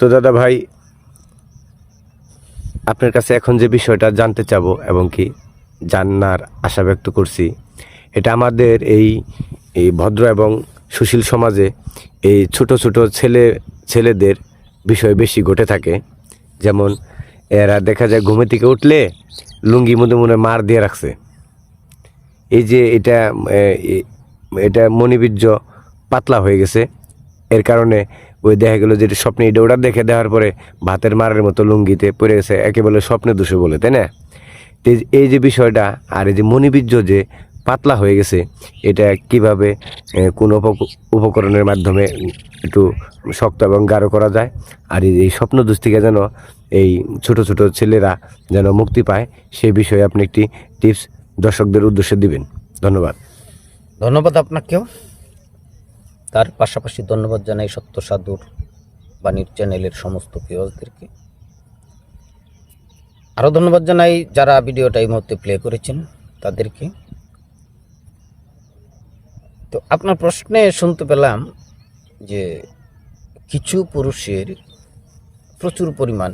তো দাদা ভাই, আপনার কাছে এখন যে বিষয়টা জানতে চাব এবং কি জানার আশা ব্যক্ত করছি, এটা আমাদের এই এই ভদ্র এবং সুশীল সমাজে এই ছোট ছোট ছেলে, ছেলেদের বিষয় বেশি ঘটে থাকে। যেমন এরা দেখা যায় ঘুমে থেকে উঠলে লুঙ্গি মধ্যে মনে মার দিয়ে রাখছে। এই যে এটা এটা মনিবীর্য পাতলা হয়ে গেছে। এর কারণে ওই দেখা গেলো যে স্বপ্নে এটা ওটা দেখে দেওয়ার পরে ভাতের মারের মতো লুঙ্গিতে পড়ে গেছে, একেবারে স্বপ্নে দোষে বলে, তাই না? এই- যে বিষয়টা আর এই যে মনিবীর্য যে পাতলা হয়ে গেছে, এটা কীভাবে কোন উপক- উপকরণের মাধ্যমে একটু শক্ত এবং গাঢ় করা যায়? আর এই- স্বপ্ন দোষ থেকে যেন এই ছোট ছোট ছেলেরা যেন মুক্তি পায় সেই বিষয়ে আপনি একটি টিপস দর্শকদের উদ্দেশ্যে দিবেন। ধন্যবাদ। ধন্যবাদ আপনাকেও। তার পাশাপাশি ধন্যবাদ জানাই সত্য সাধুর বাণীর চ্যানেলের সমস্ত ভিউয়ার্সদেরকে আরও ধন্যবাদ জানাই যারা ভিডিওটা এই মুহূর্তে প্লে করেছেন তাদেরকে। তো আপনার প্রশ্নে শুনতে পেলাম যে কিছু পুরুষের প্রচুর পরিমাণ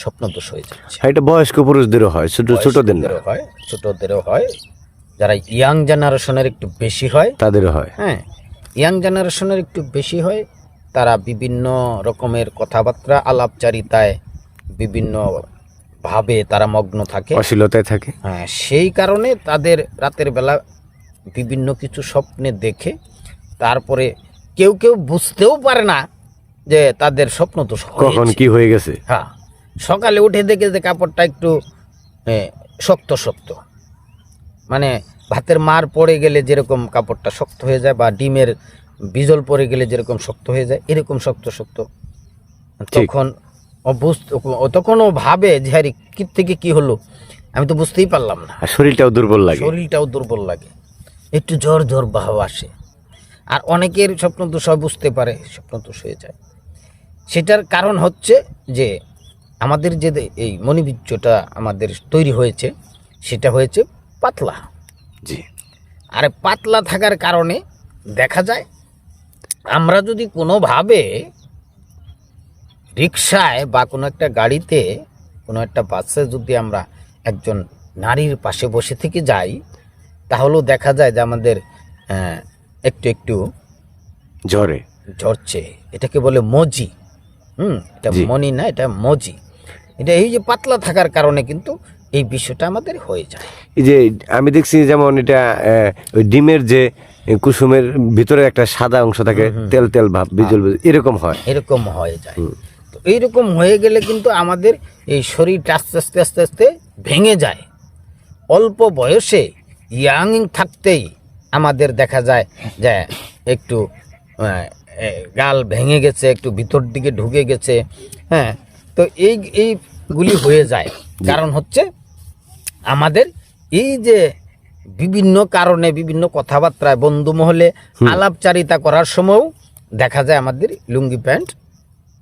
স্বপ্নদোষ হয়ে যাচ্ছে। হ্যাঁ, এটা বয়স্ক পুরুষদেরও হয় ছোট ছোটদের হয়। ছোটদেরও হয়। যারা ইয়াং জেনারেশনের একটু বেশি হয় তাদেরও হয়। হ্যাঁ ইয়াং জেনারেশনের একটু বেশি হয় তারা বিভিন্ন রকমের কথাবার্তা আলাপচারিতায় বিভিন্ন ভাবে তারা মগ্ন থাকে। অশ্লীলতায় থাকে। হ্যাঁ সেই কারণে তাদের রাতের বেলা বিভিন্ন কিছু স্বপ্নে দেখে তারপরে কেউ কেউ বুঝতেও পারে না যে তাদের স্বপ্ন তো কখন কি হয়ে গেছে। হ্যাঁ সকালে উঠে দেখে যে কাপড়টা একটু শক্ত শক্ত। মানে ভাতের মার পড়ে গেলে যেরকম কাপড়টা শক্ত হয়ে যায় বা ডিমের বিজল পড়ে গেলে যেরকম শক্ত হয়ে যায় এরকম শক্ত শক্ত। তখন ও ভাবে যে আরে কি থেকে কি হলো? আমি তো বুঝতেই পারলাম না। শরীরটাও দুর্বল লাগে। শরীরটাও দুর্বল লাগে। একটু জ্বর জ্বর ভাব আসে। আর অনেকের স্বপ্ন দোষ বুঝতে পারে স্বপ্ন দোষ হয়ে যায়। সেটার কারণ হচ্ছে যে আমাদের যে এই মণিবীর্যটা আমাদের তৈরি হয়েছে সেটা হয়েছে পাতলা। জি। আর পাতলা থাকার কারণে দেখা যায় আমরা যদি কোনোভাবে রিক্সায় বা কোনো একটা গাড়িতে কোনো একটা বাসে যদি আমরা একজন নারীর পাশে বসে থেকে যাই তাহলেও দেখা যায় যে আমাদের একটু একটু জ্বরে ঝরছে। এটাকে বলে মজি। হুম এটা মনি না এটা মজি। এটা এই যে পাতলা থাকার কারণে কিন্তু এই বিষয়টা আমাদের হয়ে যায়। এই যে আমি দেখছি যেমন এটা ওই ডিমের যে কুসুমের ভিতরে একটা সাদা অংশ থাকে তেল তেল ভাব বিজল বিজল, এরকম হয়। এরকম হয়ে যায়। তো এইরকম হয়ে গেলে কিন্তু আমাদের এই শরীরটা আস্তে আস্তে আস্তে আস্তে ভেঙে যায়। অল্প বয়সে ইয়াং থাকতেই আমাদের দেখা যায় যে একটু গাল ভেঙে গেছে একটু ভিতর দিকে ঢুকে গেছে হ্যাঁ। তো এই এইগুলি হয়ে যায়। কারণ হচ্ছে আমাদের এই যে বিভিন্ন কারণে বিভিন্ন কথাবার্তায় বন্ধু মহলে আলাপচারিতা করার সময়ও দেখা যায় আমাদের লুঙ্গি প্যান্ট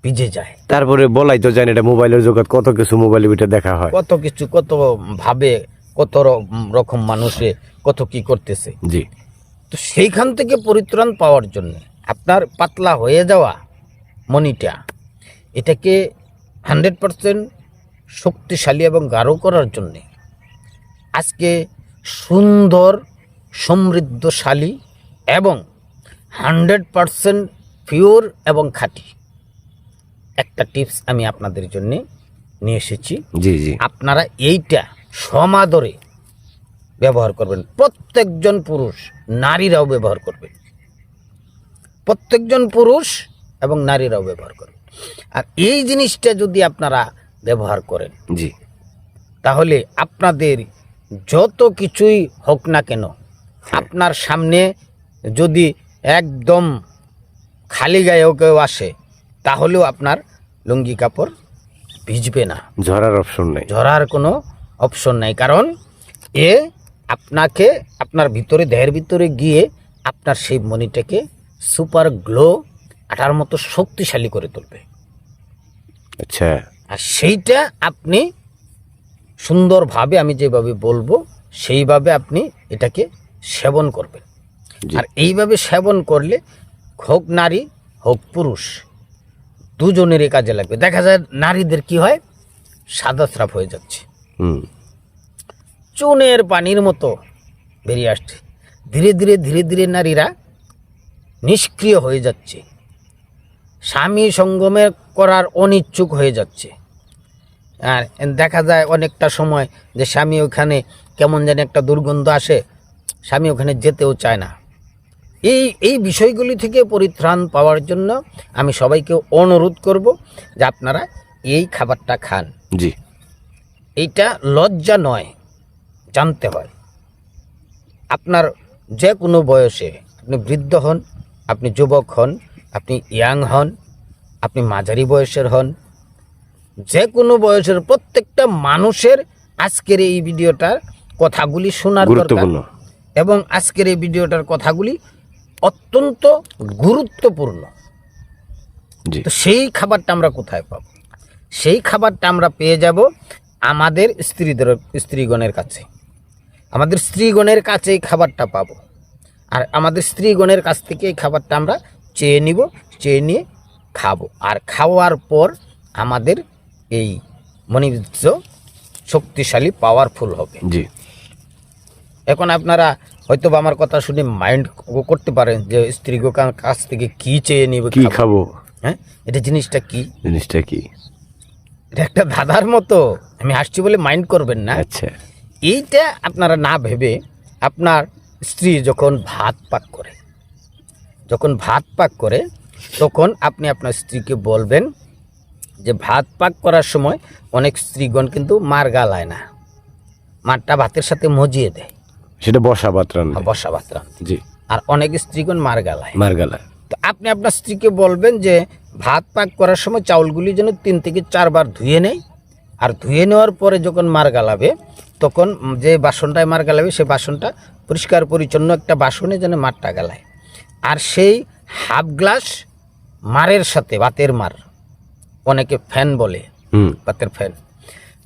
ভিজে যায়। তারপরে বলাই তো জানি এটা মোবাইলের জগৎ কত কিছু মোবাইলের ভিতরে দেখা হয়। কত কিছু কত ভাবে কত রকম মানুষে কত কি করতেছে। জি। তো সেইখান থেকে পরিত্রাণ পাওয়ার জন্য আপনার পাতলা হয়ে যাওয়া মনিটা এটাকে হান্ড্রেড পারসেন্ট শক্তিশালী এবং গাঢ় করার জন্যে আজকে সুন্দর সমৃদ্ধশালী এবং হান্ড্রেড পারসেন্ট পিওর এবং খাঁটি একটা টিপস আমি আপনাদের জন্য নিয়ে এসেছি। জি জি। আপনারা এইটা সমাদরে ব্যবহার করবেন। প্রত্যেকজন পুরুষ নারীরাও ব্যবহার করবেন। প্রত্যেকজন পুরুষ এবং নারীরাও ব্যবহার করবেন। আর এই জিনিসটা যদি আপনারা ব্যবহার করেন জি। তাহলে আপনাদের যত কিছুই হোক না কেন আপনার সামনে যদি একদম খালি গায়েও কেউ আসে তাহলেও আপনার লুঙ্গি কাপড় ভিজবে না। ঝরার অপশন নেই। ঝরার কোনো অপশন নাই। কারণ এ আপনাকে আপনার ভিতরে দেহের ভিতরে গিয়ে আপনার সেই মনিটাকে সুপার গ্লো আটার মতো শক্তিশালী করে তুলবে। আচ্ছা। আর সেইটা আপনি সুন্দরভাবে আমি যেভাবে বলব সেইভাবে আপনি এটাকে সেবন করবেন। আর এইভাবে সেবন করলে হোক নারী হোক পুরুষ দুজনেরই কাজে লাগবে। দেখা যায় নারীদের কি হয়? সাদা স্রাব হয়ে যাচ্ছে। হুম। চুনের পানির মতো বেরিয়ে আসছে। ধীরে ধীরে ধীরে ধীরে নারীরা নিষ্ক্রিয় হয়ে যাচ্ছে। স্বামী সঙ্গমে করার অনিচ্ছুক হয়ে যাচ্ছে। আর দেখা যায় অনেকটা সময় যে স্বামী ওখানে কেমন যেন একটা দুর্গন্ধ আসে স্বামী ওখানে যেতেও চায় না। এই এই বিষয়গুলি থেকে পরিত্রাণ পাওয়ার জন্য আমি সবাইকে অনুরোধ করব যে আপনারা এই খাবারটা খান। জি। এইটা লজ্জা নয় জানতে হয়। আপনার যে কোনো বয়সে আপনি বৃদ্ধ হন আপনি যুবক হন আপনি ইয়াং হন আপনি মাঝারি বয়সের হন যে কোনো বয়সের প্রত্যেকটা মানুষের আজকের এই ভিডিওটার কথাগুলি শোনার দরকার। এবং আজকের এই ভিডিওটার কথাগুলি অত্যন্ত গুরুত্বপূর্ণ। তো সেই খাবারটা আমরা কোথায় পাব? সেই খাবারটা আমরা পেয়ে যাব আমাদের স্ত্রীদের স্ত্রীগণের কাছে। আমাদের স্ত্রীগণের কাছে এই খাবারটা পাবো। আর আমাদের স্ত্রীগণের কাছ থেকে এই খাবারটা আমরা চেয়ে নিব চেয়ে নিয়ে খাব। আর খাওয়ার পর আমাদের এই মনিবীর্য শক্তিশালী পাওয়ারফুল হবে। জি। এখন আপনারা হয়তো আমার কথা শুনে মাইন্ড করতে পারেন যে স্ত্রী কাছ থেকে কি চেয়ে নিব কি খাব? হ্যাঁ? এটা জিনিসটা কি? জিনিসটা কি? এটা একটা দাদার মতো। আমি হাসছি বলে মাইন্ড করবেন না। আচ্ছা। এইটা আপনারা না ভেবে আপনার স্ত্রী যখন ভাত পাক করে যখন ভাত পাক করে তখন আপনি আপনার স্ত্রীকে বলবেন যে ভাত পাক করার সময় অনেক স্ত্রীগণ কিন্তু মার গালায় না। মারটা ভাতের সাথে মজিয়ে দেয়। সেটা বসা ভাত রান্না বসা ভাত রান্না। জি। আর অনেক স্ত্রীগণ মার গালায় মারগালা তো আপনি আপনার স্ত্রীকে বলবেন যে ভাত পাক করার সময় চাউলগুলি যেন তিন থেকে চারবার ধুয়ে নেয়। আর ধুয়ে নেওয়ার পরে যখন মার গালাবে তখন যে বাসনটায় মার গালাবে সেই বাসনটা পরিষ্কার পরিচ্ছন্ন একটা বাসনে যেন মারটা গালায় আর সেই হাফ গ্লাস মারের সাথে ভাতের মার। অনেকে ফ্যান বলে হুম। ভাতের ফ্যান।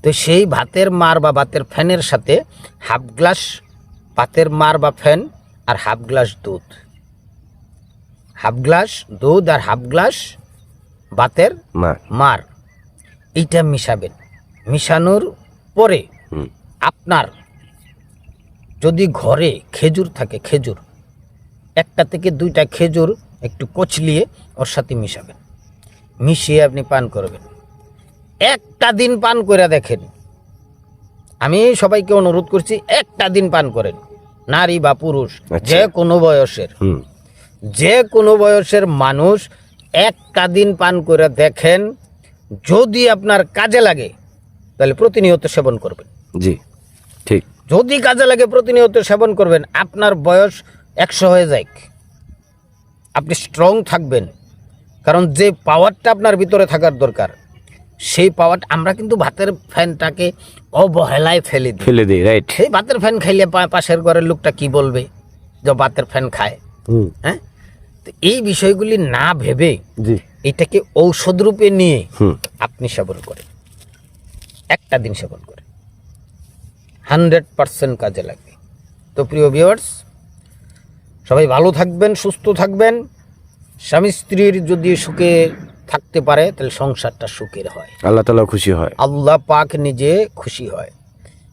তো সেই ভাতের মার বা ভাতের ফ্যানের সাথে হাফ গ্লাস ভাতের মার বা ফ্যান আর হাফ গ্লাস দুধ। হাফ গ্লাস দুধ আর হাফ গ্লাস ভাতের মার। এইটা মিশাবেন। মিশানোর পরে হুম। আপনার যদি ঘরে খেজুর থাকে খেজুর একটা থেকে দুইটা খেজুর একটু কচলিয়ে ওর সাথে মিশাবেন। মিশিয়ে আপনি পান করবেন। একটা দিন পান করে দেখেন। আমি সবাইকে অনুরোধ করছি একটা দিন পান করেন। নারী বা পুরুষ আচ্ছা। যে কোনো বয়সের। যে কোনো বয়সের মানুষ একটা দিন পান করে দেখেন যদি আপনার কাজে লাগে তাহলে প্রতিনিয়ত সেবন করবেন। জি ঠিক। যদি কাজে লাগে প্রতিনিয়ত সেবন করবেন। আপনার বয়স একশো হয়ে যায় আপনি স্ট্রং থাকবেন। কারণ যে পাওয়ারটা আপনার ভিতরে থাকার দরকার সেই পাওয়ার আমরা কিন্তু ভাতের ফ্যানটাকে অবহেলায় ফেলে দিই। ফেলে দিই রাইট সেই ভাতের ফ্যান খাইলে পাশের ঘরের লোকটা কি বলবে যে ভাতের ফ্যান খায়? হ্যাঁ? তো এই বিষয়গুলি না ভেবে জি। এটাকে ঔষধ রূপে নিয়ে হুম। আপনি সেবন করেন। একটা দিন সেবন করেন। হান্ড্রেড পারসেন্ট কাজে লাগবে। তো প্রিয় ভিউয়ার্স সবাই ভালো থাকবেন সুস্থ থাকবেন। স্বামী স্ত্রীর যদি সুখে থাকতে পারে তাহলে সংসারটা সুখের হয়। আল্লাহ তালা খুশি হয়। আল্লাহ পাক নিজে খুশি হয়।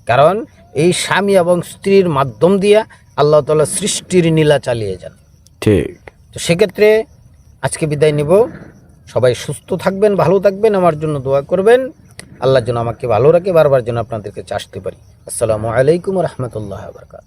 কারণ এই স্বামী এবং স্ত্রীর মাধ্যম দিয়ে আল্লাহ তালা সৃষ্টির নীলা চালিয়ে যান। ঠিক। তো সেক্ষেত্রে আজকে বিদায় নিব। সবাই সুস্থ থাকবেন ভালো থাকবেন আমার জন্য দোয়া করবেন। আল্লাহর জন্য আমাকে ভালো রাখে বারবার যেন আপনাদেরকে চাষতে পারি। আসসালামু আলাইকুম রহমতুল্লাহ বরকাত